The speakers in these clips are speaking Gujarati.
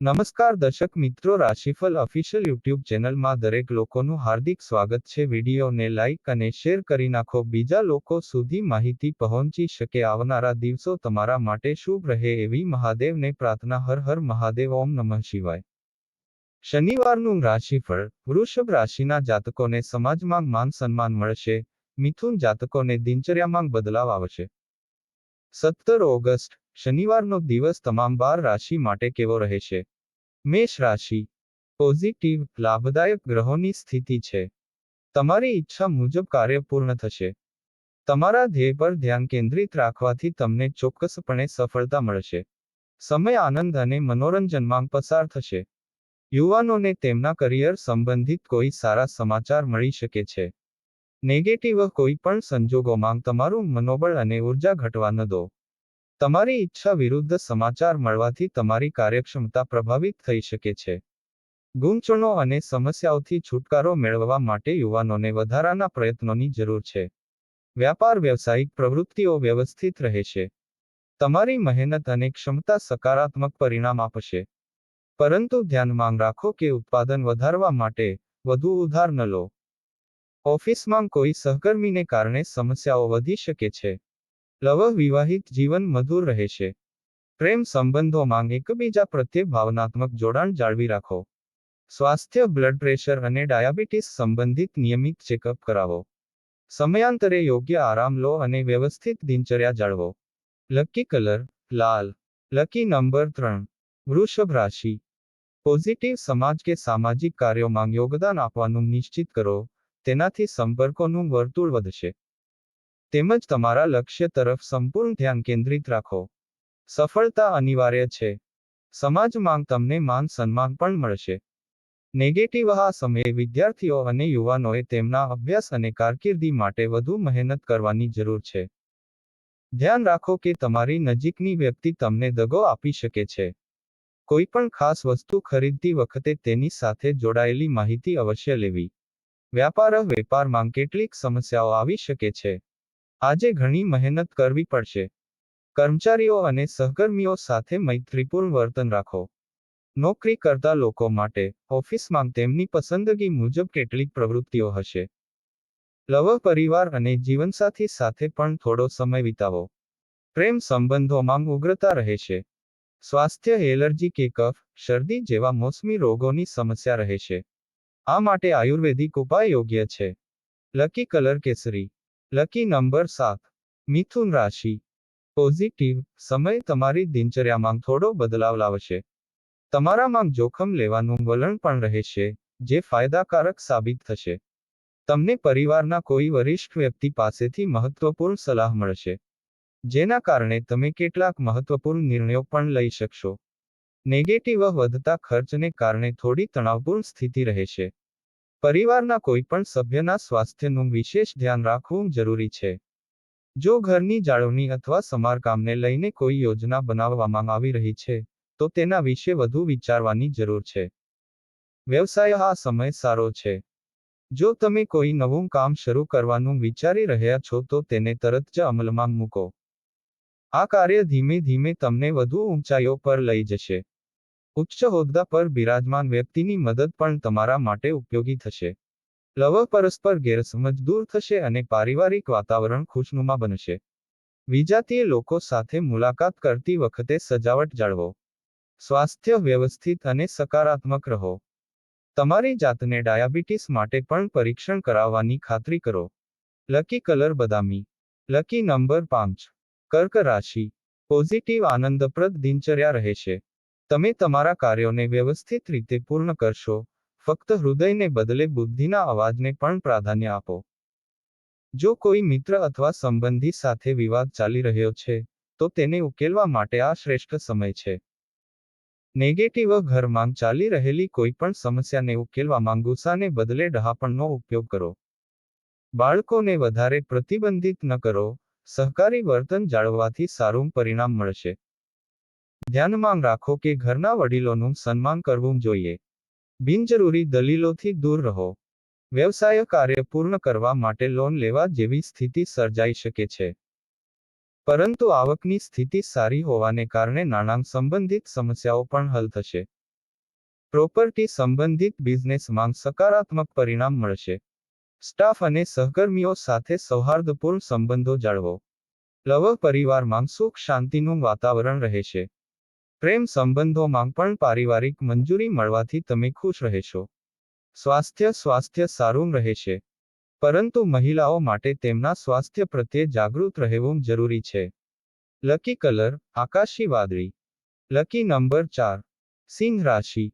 નમસ્કાર દર્શક મિત્રો રાશિફળ ઓફિશિયલ યુટ્યુબ ચેનલમાં દરેક લોકોનું હાર્દિક સ્વાગત છે. વિડીયોને લાઇક અને શેર કરી નાખો. બીજા લોકો સુધી માહિતી પહોંચી શકે આવનારા દિવસો તમારા માટે શુભ રહે એવી મહાદેવને પ્રાર્થના. હર હર મહાદેવ, ઓમ નમઃ શિવાય. શનિવારનું રાશિફળ વૃષભ રાશિના જાતકોને સમાજમાં માન સન્માન મળશે. મિથુન જાતકોને દિનચર્યામાં બદલાવ આવશે. સત્તર ઓગસ્ટ શનિવારનો દિવસ તમામ બાર રાશિ માટે કેવો રહેશે મેષ રાશિ પોઝિટિવ લાભદાયક ગ્રહોની સ્થિતિ છે. તમારી ઈચ્છા મુજબ કાર્ય પૂર્ણ થશે. તમારા ધ્યેય પર ધ્યાન કેન્દ્રિત રાખવાથી તમને ચોક્કસપણે સફળતા મળશે. સમય આનંદ અને મનોરંજનમાં પસાર થશે. યુવાનોને તેમના કરિયર સંબંધિત કોઈ સારા સમાચાર મળી શકે છે. નેગેટિવ કોઈ પણ સંજોગોમાં તમારું મનોબળ અને ઊર્જા ઘટવા ન દો. તમારી ઈચ્છા વિરુદ્ધ સમાચાર મળવાથી તમારી કાર્યક્ષમતા પ્રભાવિત થઈ શકે છે. ગુંચણો અને સમસ્યાઓથી છુટકારો મેળવવા માટે યુવાનોને વધારાના પ્રયત્નોની જરૂર છે. વ્યાપાર, વ્યવસાયિક પ્રવૃત્તિઓ વ્યવસ્થિત રહેશે તમારી મહેનત અને ક્ષમતા સકારાત્મક પરિણામ આપશે. પરંતુ ધ્યાનમાં રાખો કે ઉત્પાદન વધારવા માટે વધુ ઉધાર ન લો. ઓફિસમાં કોઈ સહકર્મીને કારણે સમસ્યાઓ વધી શકે છે. લવ વિવાહિત જીવન મધુર રહેશે પ્રેમ સંબંધોમાં એકબીજા પ્રત્યે ભાવનાત્મક જોડાણ જાળવી રાખો. સ્વાસ્થ્ય, બ્લડ પ્રેશર અને ડાયાબિટીસ સંબંધિત નિયમિત ચેકઅપ કરાવો. સમયાંતરે યોગ્ય આરામ લો અને વ્યવસ્થિત દિનચર્યા જાળવો. લકી કલર, લાલ. લકી નંબર ત્રણ. વૃષભ રાશિ. પોઝિટિવ સમાજ કે સામાજિક કાર્યોમાં યોગદાન આપવાનું નિશ્ચિત કરો. તેનાથી સંપર્કોનું વર્તુળ વધશે. તેમજ તમારા લક્ષ્ય તરફ સંપૂર્ણ ધ્યાન કેન્દ્રિત રાખો. સફળતા અનિવાર્ય છે. સમાજમાં તમને માન સન્માન પણ મળશે. નેગેટિવ આ સમયે વિદ્યાર્થીઓ અને યુવાનોએ તેમના અભ્યાસ અને કારકિર્દી માટે વધુ મહેનત કરવાની જરૂર છે. ધ્યાન રાખો કે તમારી નજીકની વ્યક્તિ તમને દગો આપી શકે છે. કોઈ પણ ખાસ વસ્તુ ખરીદતી વખતે તેની સાથે જોડાયેલી માહિતી અવશ્ય લેવી. વ્યાપાર, વેપારમાં કેટલીક સમસ્યાઓ આવી શકે છે. આજે ઘણી મહેનત કરવી પડશે. કર્મચારીઓ અને સહકર્મીઓ સાથે મૈત્રીપૂર્ણ વર્તન રાખો. નોકરી કરતા લોકો માટે ઓફિસમાં તેમની પસંદગી મુજબ કેટલીક પ્રવૃત્તિઓ હશે. લવ પરિવાર અને જીવનસાથી સાથે પણ થોડો સમય વિતાવો. પ્રેમ સંબંધોમાં ઉગ્રતા રહેશે સ્વાસ્થ્ય એલર્જી કે કફ, શરદી જેવા મોસમી રોગોની સમસ્યા રહેશે આ માટે આયુર્વેદિક ઉપાય યોગ્ય છે. લકી કલર કેસરી. લકી નંબર સાત. મિથુન રાશિ. પોઝિટિવ સમય તમારી દિનચર્યામાં થોડો બદલાવ લાવશે. તમારામાં જોખમ લેવાનું વલણ પણ રહેશે, જે ફાયદાકારક સાબિત થશે. તમને પરિવારના કોઈ વરિષ્ઠ વ્યક્તિ પાસેથી મહત્વપૂર્ણ સલાહ મળશે. જેના કારણે તમે કેટલાક મહત્વપૂર્ણ નિર્ણયો પણ લઈ શકશો. નેગેટિવ વધતા ખર્ચને કારણે થોડી તણાવપૂર્ણ સ્થિતિ રહેશે. પરિવારના કોઈ પણ સભ્યના સ્વાસ્થ્યનું વિશેષ ધ્યાન રાખવું જરૂરી છે. જો ઘરની જાળવણી અથવા સમારકામને લઈને કોઈ યોજના બનાવવામાં આવી રહી છે, તો તેના વિશે વધુ વિચારવાની જરૂર છે. વ્યવસાય આ સમય સારો છે. જો તમે કોઈ નવું કામ શરૂ કરવાનું વિચારી રહ્યા છો, તો તેને તરત જ અમલમાં મૂકો. આ કાર્ય ધીમે ધીમે તમને વધુ ઊંચાઈઓ પર લઈ જશે. ઉચ્ચ હોદ્દા પર બિરાજમાન વ્યક્તિની મદદ પણ તમારા માટે ઉપયોગી થશે. લવ પરસ્પર ગેરસમજ દૂર થશે અને પારિવારિક વાતાવરણ ખુશનુમા બનશે. વિજાતીય લોકો સાથે મુલાકાત કરતી વખતે સજાવટ જાળવો. સ્વાસ્થ્ય વ્યવસ્થિત અને સકારાત્મક રહો. તમારી જાતને ડાયાબિટીસ માટે પણ પરીક્ષણ કરાવવાની ખાતરી કરો. લકી કલર બદામી. લકી નંબર પાંચ. કર્ક રાશિ. પોઝિટિવ આનંદપ્રદ દિનચર્યા રહેશે. તમે તમારા કાર્યોને વ્યવસ્થિત રીતે પૂર્ણ કરશો, ફક્ત હૃદયને બદલે બુદ્ધિના અવાજને પણ પ્રાધાન્ય આપો. જો કોઈ મિત્ર અથવા સંબંધી સાથે વિવાદ ચાલી રહ્યો છે, તો તેને ઉકેલવા માટે આ શ્રેષ્ઠ સમય છે. નેગેટિવ ઘરમાં ચાલી રહેલી કોઈ પણ સમસ્યાને ઉકેલવામાં ગુસ્સાને બદલે ડહાપણનો ઉપયોગ કરો. બાળકોને વધારે પ્રતિબંધિત ન કરો, સહકારી વર્તન જાળવવાથી સારું પરિણામ મળશે. ધ્યાનમાં રાખો કે ઘરના વડીલોનું સન્માન કરવું જોઈએ. બિનજરૂરી દલીલોથી દૂર રહો. વ્યવસાય કાર્ય પૂર્ણ કરવા માટે લોન લેવા જેવી સ્થિતિ સર્જાઈ શકે છે. પરંતુ આવકની સ્થિતિ સારી હોવાને કારણે નાણાં સંબંધિત સમસ્યાઓ પણ હલ થશે. પ્રોપર્ટી સંબંધિત બિઝનેસમાં સકારાત્મક પરિણામ મળશે. સ્ટાફ અને સહકર્મીઓ સાથે સૌહાર્દપૂર્ણ સંબંધો જાળવો. લવ પરિવારમાં સુખ શાંતિનું વાતાવરણ રહેશે. પ્રેમ સંબંધોમાં પણ પારિવારિક મંજૂરી મળવાથી તમે ખુશ રહેશો સ્વાસ્થ્ય સ્વાસ્થ્ય સારું રહેશે પરંતુ મહિલાઓ માટે તેમના સ્વાસ્થ્ય પ્રત્યે જાગૃત રહેવું જરૂરી છે. લકી કલર, આકાશી વાદળી. લકી નંબર ચાર, સિંહ રાશિ.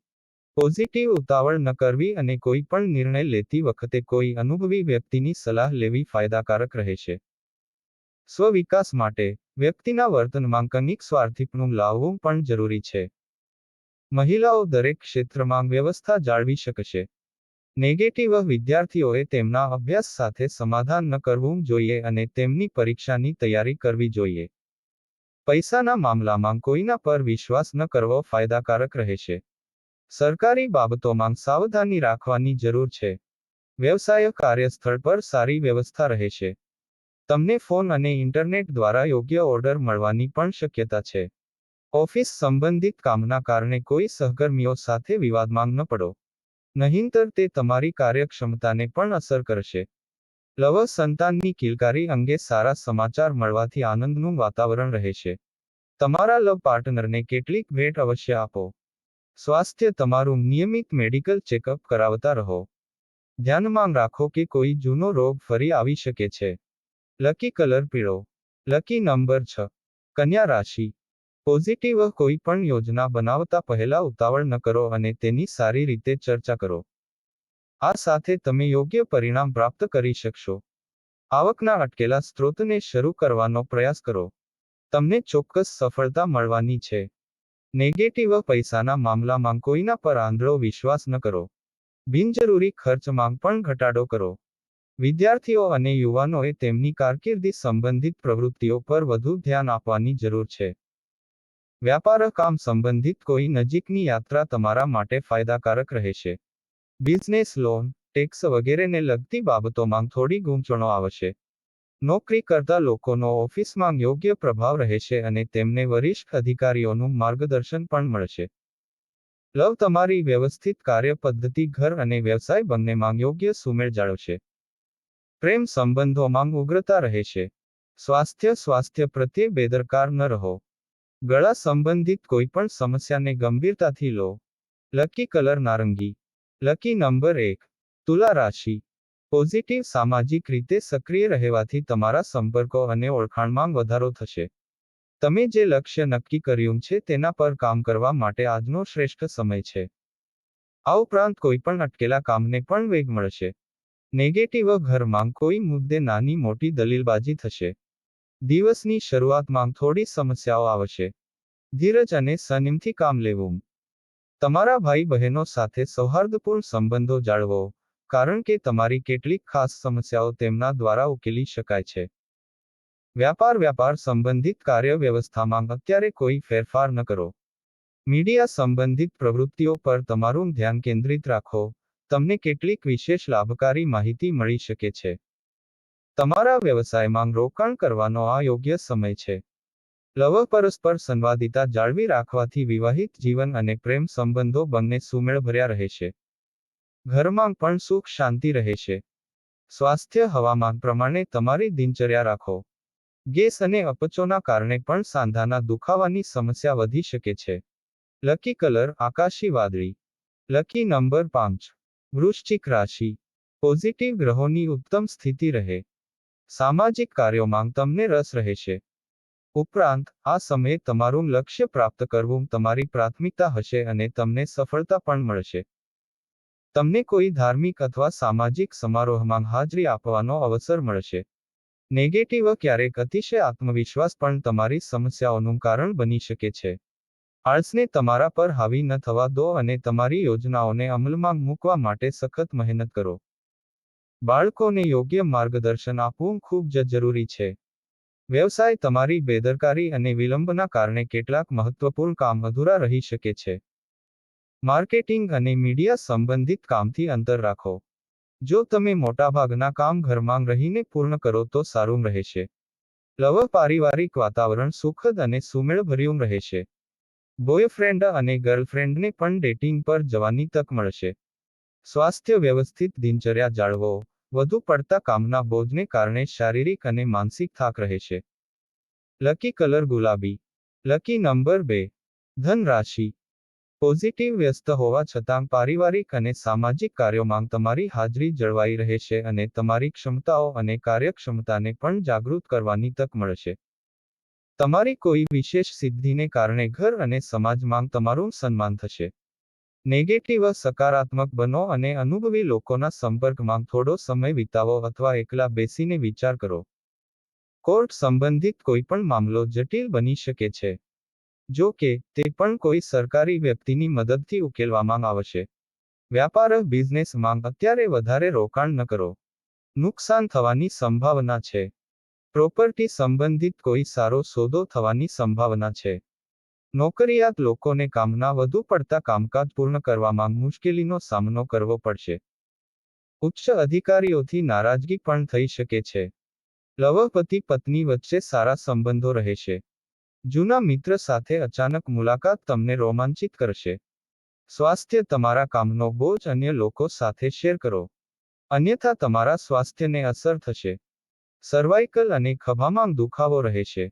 પોઝિટિવ ઉતાવળ ન કરવી અને કોઈ પણ નિર્ણય લેતી વખતે કોઈ અનુભવી વ્યક્તિની સલાહ લેવી ફાયદાકારક રહેશે સ્વવિકાસ માટે વ્યક્તિના વર્તનમાં કનિક સ્વાર્થીપણું લાવવું પણ જરૂરી છે. મહિલાઓ દરેક ક્ષેત્રમાં વ્યવસ્થા જાળવી શકશે. નેગેટિવ વિદ્યાર્થીઓએ તેમના અભ્યાસ સાથે સમાધાન ન કરવું જોઈએ અને તેમની પરીક્ષાની તૈયારી કરવી જોઈએ. પૈસાના મામલામાં કોઈના પર વિશ્વાસ ન કરવો ફાયદાકારક રહેશે. સરકારી બાબતોમાં સાવધાની રાખવાની જરૂર છે. વ્યવસાય કાર્યસ્થળ પર સારી વ્યવસ્થા રહેશે. તમને ફોન અને ઇન્ટરનેટ દ્વારા યોગ્ય ઓર્ડર મળવાની પણ શક્યતા છે. ઓફિસ સંબંધિત કામના કારણે કોઈ સહકર્મીઓ સાથે વિવાદમાં ન પડો. નહીંતર તે તમારી કાર્યક્ષમતાને પણ અસર કરશે. લવ સંતાનની કિલકારી અંગે સારા સમાચાર મળવાથી આનંદનું વાતાવરણ રહેશે તમારા લવ પાર્ટનરને કેટલીક ભેટ અવશ્ય આપો. સ્વાસ્થ્ય તમારું નિયમિત મેડિકલ ચેકઅપ કરાવતા રહો. ધ્યાનમાં રાખો કે કોઈ જૂનો રોગ ફરી આવી શકે છે. લકી કલર પીળો. લકી નંબર છ. કન્યા રાશિ. પોઝિટિવ કોઈ પણ યોજના બનાવતા પહેલા ઉતાવળ ન કરો અને તેની સારી રીતે ચર્ચા કરો. આ સાથે તમે યોગ્ય પરિણામ પ્રાપ્ત કરી શકશો. આવકના અટકેલા સ્ત્રોતને શરૂ કરવાનો પ્રયાસ કરો. તમને ચોક્કસ સફળતા મળવાની છે. નેગેટિવ પૈસાના મામલામાં કોઈના પર આંધળો વિશ્વાસ ન કરો. બિનજરૂરી ખર્ચમાં પણ ઘટાડો કરો. વિદ્યાર્થીઓ અને યુવાનોએ તેમની કારકિર્દી સંબંધિત પ્રવૃત્તિઓ પર વધુ ધ્યાન આપવાની જરૂર છે. વ્યાપાર કામ સંબંધિત કોઈ નજીકની યાત્રા તમારા માટે ફાયદાકારક રહેશે. બિઝનેસ લોન, ટેક્સ વગેરેને લગતી બાબતોમાં થોડી ગૂંચવણો આવશે. નોકરી કરતા લોકોનો ઓફિસમાં યોગ્ય પ્રભાવ રહેશે અને તેમને વરિષ્ઠ અધિકારીઓનું માર્ગદર્શન પણ મળશે. લવ તમારી વ્યવસ્થિત કાર્ય પદ્ધતિ ઘર અને વ્યવસાય બંનેમાં યોગ્ય સુમેળ જાળવશે. પ્રેમ સંબંધોમાં ઉગ્રતા રહેશે સ્વાસ્થ્ય સ્વાસ્થ્ય પ્રત્યે બેદરકાર ન રહો. ગળા સંબંધિત કોઈપણ સમસ્યાને ગંભીરતાથી લો. લકી કલર નારંગી. લકી નંબર એક. તુલા રાશિ. પોઝિટિવ સામાજિક રીતે સક્રિય રહેવાથી તમારા સંપર્કો અને ઓળખાણમાં વધારો થશે. તમે જે લક્ષ્ય નક્કી કર્યું છે તેના પર કામ કરવા માટે આજનો શ્રેષ્ઠ સમય છે. આ ઉપરાંત કોઈપણ અટકેલા કામને પણ વેગ મળશે. નેગેટિવ ઘરમાં કોઈ મુદ્દે નાની મોટી દલીલબાજી થશે. દિવસની શરૂઆતમાં થોડી સમસ્યાઓ આવશે. ધીરજ અને સનિમથી કામ લેવું. તમારા ભાઈ બહેનો સાથે સૌહાર્દપૂર્ણ સંબંધો જાળવો, કારણ કે તમારી કેટલીક ખાસ સમસ્યાઓ તેમના દ્વારા ઉકેલી શકાય છે. વ્યાપાર વ્યાપાર સંબંધિત કાર્ય વ્યવસ્થામાં અત્યારે કોઈ ફેરફાર ન કરો. મીડિયા સંબંધિત પ્રવૃત્તિઓ પર તમારું ધ્યાન કેન્દ્રિત રાખો તમને કેટલીક વિશેષ લાભકારી માહિતી મળી શકે છે. તમારા વ્યવસાયમાં રોકાણ કરવાનો આ યોગ્ય સમય છે. લવ પરસ્પર સંવાદિતા જાળવી રાખવાથી વિવાહિત જીવન અને પ્રેમ સંબંધો બંને સુમેળભર્યા રહેશે ઘરમાં પણ સુખ શાંતિ રહેશે સ્વાસ્થ્ય હવામાન પ્રમાણે તમારી દિનચર્યા રાખો. ગેસ અને અપચોના કારણે પણ સાંધાના દુખાવાની સમસ્યા વધી શકે છે. લકી કલર આકાશી વાદળી. લકી નંબર પાંચ. વૃશ્ચિક રાશિ. પોઝિટિવ ગ્રહોની ઉત્તમ સ્થિતિ રહે. સામાજિક કાર્યોમાં તમને રસ રહેશે. ઉપરાંત, આ સમયે તમારું લક્ષ્ય પ્રાપ્ત કરવું તમારી પ્રાથમિકતા હશે અને તમને સફળતા પણ મળશે. તમને કોઈ ધાર્મિક અથવા સામાજિક સમારોહમાં હાજરી આપવાનો અવસર મળશે. નેગેટિવ ક્યારેક અતિશય આત્મવિશ્વાસ પણ તમારી સમસ્યાઓનું કારણ બની શકે છે. આળસને તમારા પર હાવી ન થવા દો અને તમારી યોજનાઓને અમલમાં મૂકવા માટે સખત મહેનત કરો. બાળકોને યોગ્ય માર્ગદર્શન આપવું ખૂબ જ જરૂરી છે. વ્યવસાય તમારી બેદરકારી અને વિલંબના કારણે કેટલાક મહત્વપૂર્ણ કામ અધૂરા રહી શકે છે. માર્કેટિંગ અને મીડિયા સંબંધિત કામથી અંતર રાખો. જો તમે મોટાભાગના કામ ઘરમાં રહીને પૂર્ણ કરો તો સારું રહેશે. લવ પારિવારિક વાતાવરણ સુખદ અને સુમેળભર્યું રહેશે. બોયફ્રેન્ડ અને ગર્લફ્રેન્ડને પણ ડેટિંગ પર જવાની તક મળશે. સ્વાસ્થ્ય વ્યવસ્થિત દિનચર્યા જાળવો, વધુ પડતા કામના બોજને કારણે શારીરિક અને માનસિક થાક રહેશે લકી કલર ગુલાબી, લકી નંબર બે ધન રાશિ પોઝિટિવ વ્યસ્ત હોવા છતાં પારિવારિક અને સામાજિક કાર્યોમાં તમારી હાજરી જળવાઈ રહેશે અને તમારી ક્ષમતાઓ અને કાર્યક્ષમતાને પણ જાગૃત કરવાની તક મળશે. તમારી કોઈ વિશેષ સિદ્ધિને કારણે ઘર અને સમાજમાં તમારું સન્માન થશે. નેગેટિવ સકારાત્મક બનો અને અનુભવી લોકોના સંપર્કમાં થોડો સમય વિતાવો અથવા એકલા બેસીને વિચાર કરો. કોર્ટ સંબંધિત કોઈપણ મામલો જટિલ બની શકે છે. જો કે, તે પણ કોઈ સરકારી વ્યક્તિની મદદથી ઉકેલવામાં આવશે. વ્યાપાર, બિઝનેસમાં અત્યારે વધારે રોકાણ ન કરો. નુકસાન થવાની સંભાવના છે. પ્રોપર્ટી સંબંધિત કોઈ સારો સોદો થવાની સંભાવના છે. નોકરિયાત લોકોને કામના વધુ પડતા કામકાજ પૂર્ણ કરવામાં મુશ્કેલીનો સામનો કરવો પડશે. ઉચ્ચ અધિકારીઓથી નારાજગી પણ થઈ શકે છે. લવપતિ પત્ની વચ્ચે સારા સંબંધો રહેશે. જૂના મિત્ર સાથે અચાનક મુલાકાત તમને રોમાંચિત કરશે. સ્વાસ્થ્ય તમારા કામનો બોજ અન્ય લોકો સાથે શેર કરો. અન્યથા તમારા સ્વાસ્થ્યને અસર થશે. સર્વાઇકલ અને ખભામાં દુખાવો રહેશે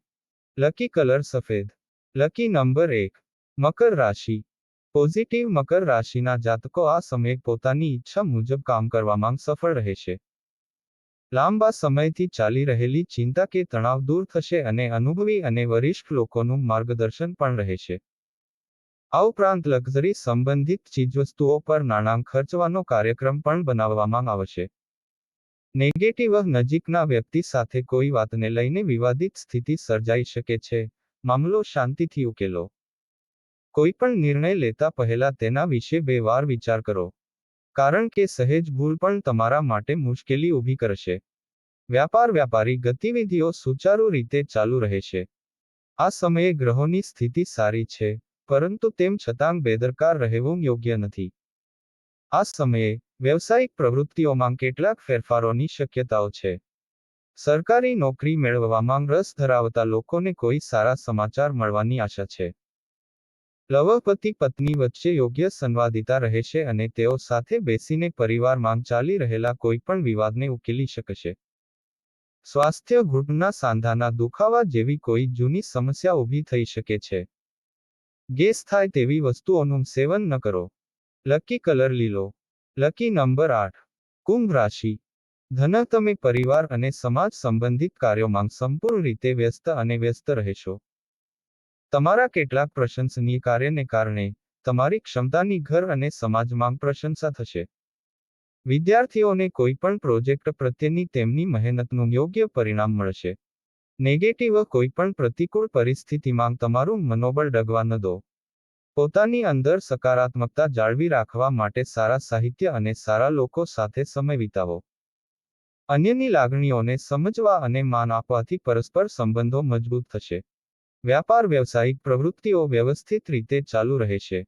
લકી કલર સફેદ. લકી નંબર એક. મકર રાશિ. પોઝિટિવ મકર રાશિના જાતકો આ સમયે પોતાની ઈચ્છા મુજબ કામ કરવામાં સફળ રહેશે લાંબા સમયથી ચાલી રહેલી ચિંતા કે તણાવ દૂર થશે અને અનુભવી અને વરિષ્ઠ લોકોનું માર્ગદર્શન પણ રહેશે આ ઉપરાંત લક્ઝરી સંબંધિત ચીજવસ્તુઓ પર નાણાં ખર્ચવાનો કાર્યક્રમ પણ બનાવવામાં આવશે નેગેટિવ નજીકના વ્યક્તિ સાથે કોઈ વાતને લઈને વિવાદિત સ્થિતિ સર્જાઈ શકે છે. મામલો શાંતિથી ઉકેલો. કોઈ પણ નિર્ણય લેતા પહેલા તેના વિશે બે વાર વિચાર કરો. કારણ કે સહેજ ભૂલ પણ તમારા માટે મુશ્કેલી ઊભી કરશે. વ્યાપાર વ્યાપારી ગતિવિધિઓ સુચારુ રીતે ચાલુ રહેશે. આ સમયે ગ્રહોની સ્થિતિ સારી છે, પરંતુ તેમ છતાં બેદરકાર રહેવું યોગ્ય નથી. આ સમયે વ્યવસાયિક પ્રવૃત્તિઓમાં કેટલાક ફેરફારોની શક્યતાઓ છે. સરકારી નોકરી મેળવવામાં રસ ધરાવતા લોકોને કોઈ સારા સમાચાર મળવાની આશા છે. લવપતિ પત્ની વચ્ચે યોગ્ય સંવાદિતા રહેશે અને તેઓ સાથે બેસીને પરિવારમાં ચાલી રહેલા કોઈ પણ વિવાદને ઉકેલી શકશે. સ્વાસ્થ્ય ઘૂંટના સાંધાના દુખાવા જેવી કોઈ જૂની સમસ્યા ઊભી થઈ શકે છે. ગેસ થાય તેવી વસ્તુઓનું સેવન ન કરો. લકી કલર લીલો. લકી નંબર આઠ. કુંભ રાશિ. ધન, તમે પરિવાર અને સમાજ સંબંધિત કાર્યોમાં સંપૂર્ણ રીતે વ્યસ્ત અને વ્યસ્ત રહેશો. તમારા કેટલાક પ્રશંસનીય કાર્યને કારણે તમારી ક્ષમતાની ઘર અને સમાજમાં પ્રશંસા થશે. વિદ્યાર્થીઓને કોઈ પણ પ્રોજેક્ટ પ્રત્યેની તેમની મહેનતનું યોગ્ય પરિણામ મળશે. નેગેટિવ કોઈ પણ પ્રતિકૂળ પરિસ્થિતિમાં તમારું મનોબળ ડગવા ન દો. પોતાની અંદર સકારાત્મકતા જાળવી રાખવા માટે સારા સાહિત્ય અને સારા લોકો સાથે સમય વિતાવો. અન્યની લાગણીઓને સમજવા અને માન આપવાથી પરસ્પર સંબંધો મજબૂત થશે. વ્યાપાર વ્યવસાયિક પ્રવૃત્તિઓ વ્યવસ્થિત રીતે ચાલુ રહેશે.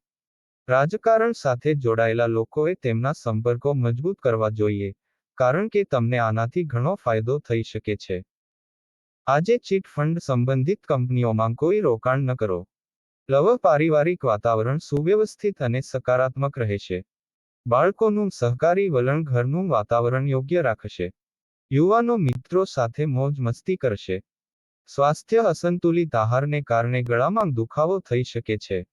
રાજકારણ સાથે જોડાયેલા લોકોએ તેમના સંપર્કો મજબૂત કરવા જોઈએ, કારણ કે તમને આનાથી ઘણો ફાયદો થઈ શકે છે. આજે ચીટ ફંડ સંબંધિત કંપનીઓમાં કોઈ રોકાણ ન કરો. લવ પારિવારિક વાતાવરણ સુવ્યવસ્થિત અને સકારાત્મક રહેશે બાળકોનું સહકારી વલણ ઘરનું વાતાવરણ યોગ્ય રાખશે. યુવાનો મિત્રો સાથે મોજ મસ્તી કરશે. સ્વાસ્થ્ય અસંતુલિત આહારને કારણે ગળામાં દુખાવો થઈ શકે છે.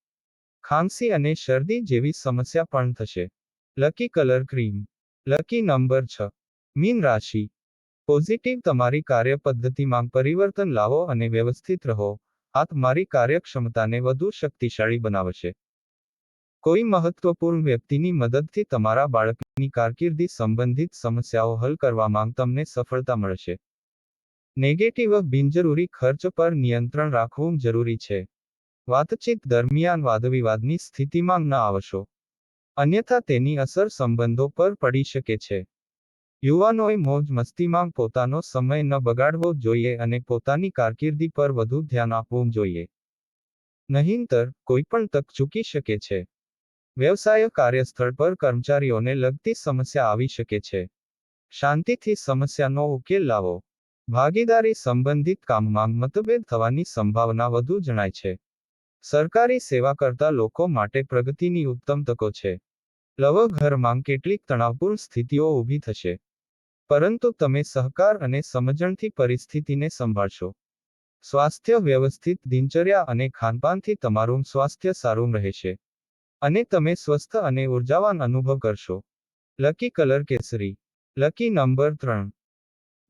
ખાંસી અને શરદી જેવી સમસ્યા પણ થશે. Lucky colour cream lucky number છ. મીન રાશિ. પોઝિટિવ તમારી કાર્ય પદ્ધતિમાં પરિવર્તન લાવો અને વ્યવસ્થિત રહો. આ તમારી કાર્યક્ષમતાને વધુ શક્તિશાળી બનાવશે. કોઈ મહત્વપૂર્ણ વ્યક્તિની મદદથી તમારા બાળકની કારકિર્દી સંબંધિત સમસ્યાઓ હલ કરવામાં તમને સફળતા મળશે. નેગેટિવ, બિનજરૂરી ખર્ચ પર નિયંત્રણ રાખવું જરૂરી છે. વાતચીત દરમિયાન વાદવિવાદની સ્થિતિમાં ન આવશો. અન્યથા તેની અસર સંબંધો પર પડી શકે છે. યુવાનોએ મોજ મસ્તીમાં પોતાનો સમય ન બગાડવો જોઈએ અને પોતાની કારકિર્દી પર વધુ ધ્યાન આપવું જોઈએ. નહીંતર કોઈપણ તક ચૂકી શકે છે. વ્યવસાય કાર્યસ્થળ પર કર્મચારીઓને લગતી સમસ્યા આવી શકે છે. શાંતિથી સમસ્યાનો ઉકેલ લાવો. ભાગીદારી સંબંધિત કામમાં મતભેદ થવાની સંભાવના વધુ જણાય છે. સરકારી સેવા કરતા લોકો માટે પ્રગતિની ઉત્તમ તકો છે. લવઘરમાં કેટલીક તણાવપૂર્ણ સ્થિતિઓ ઊભી થશે. પરંતુ તમે સહકાર અને સમજણથી પરિસ્થિતિને સંભાળશો. સ્વાસ્થ્ય વ્યવસ્થિત દિનચર્યા અને ખાનપાનથી તમારું સ્વાસ્થ્ય સારું રહેશે. અને તમે સ્વસ્થ અને ઉર્જાવાન અનુભવ કરશો. લકી કલર કેસરી લકી નંબર ત્રણ.